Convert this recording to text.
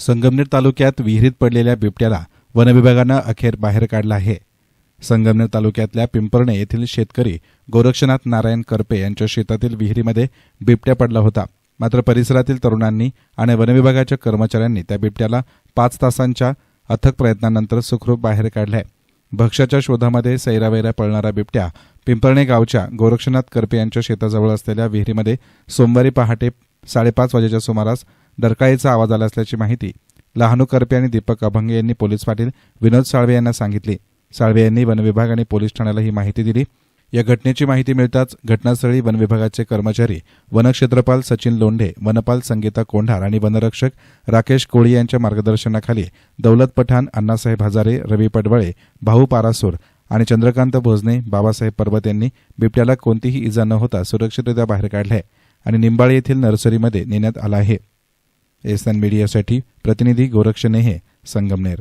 संगमनेर तालुक्यात विहिरीत पडलेल्या बिबट्याला वनविभागानं अखेर बाहेर काढलं आहे. संगमनेर तालुक्यातल्या पिंपर्णे येथील शेतकरी गोरक्षनाथ नारायण करपे यांच्या शेतातील विहिरीमध्ये बिबट्या पडला होता. मात्र परिसरातील तरुणांनी आणि वनविभागाच्या कर्मचाऱ्यांनी त्या बिबट्याला पाच तासांच्या अथक प्रयत्नानंतर सुखरूप बाहेर काढलाय. भक्ष्याच्या शोधामध्ये सैरावैरा पळणारा बिबट्या पिंपर्णे गावच्या गोरक्षनाथ करपे यांच्या शेताजवळ असलेल्या विहिरीमध्ये सोमवारी पहाटे साडेपाच वाजेच्या सुमारास डरकाळीचा आवाज आला असल्याची माहिती लहानू करपे आणि दीपक अभंगे यांनी पोलीस पाटील विनोद साळवे यांना सांगितली. साळवे यांनी वनविभाग आणि पोलीस ठाण्याला ही माहिती दिली. या घटनेची माहिती मिळताच घटनास्थळी वनविभागाचे कर्मचारी वनक्षेत्रपाल सचिन लोंढे वनपाल संगीता कोंढार आणि वनरक्षक राकेश कोळी यांच्या मार्गदर्शनाखाली दौलत पठाण अण्णासाहेब हजारे रवी पडवळे भाऊ पारासूर आणि चंद्रकांत भोजने बाबासाहेब पर्वत यांनी बिबट्याला कोणतीही इजा न होता सुरक्षितरित्या बाहेर काढले आणि निंबाळी येथील नर्सरीमध्ये नेण्यात आला आहे. एस एन मीडियासाठी प्रतिनिधी गोरक्ष नेहे संगमनेर.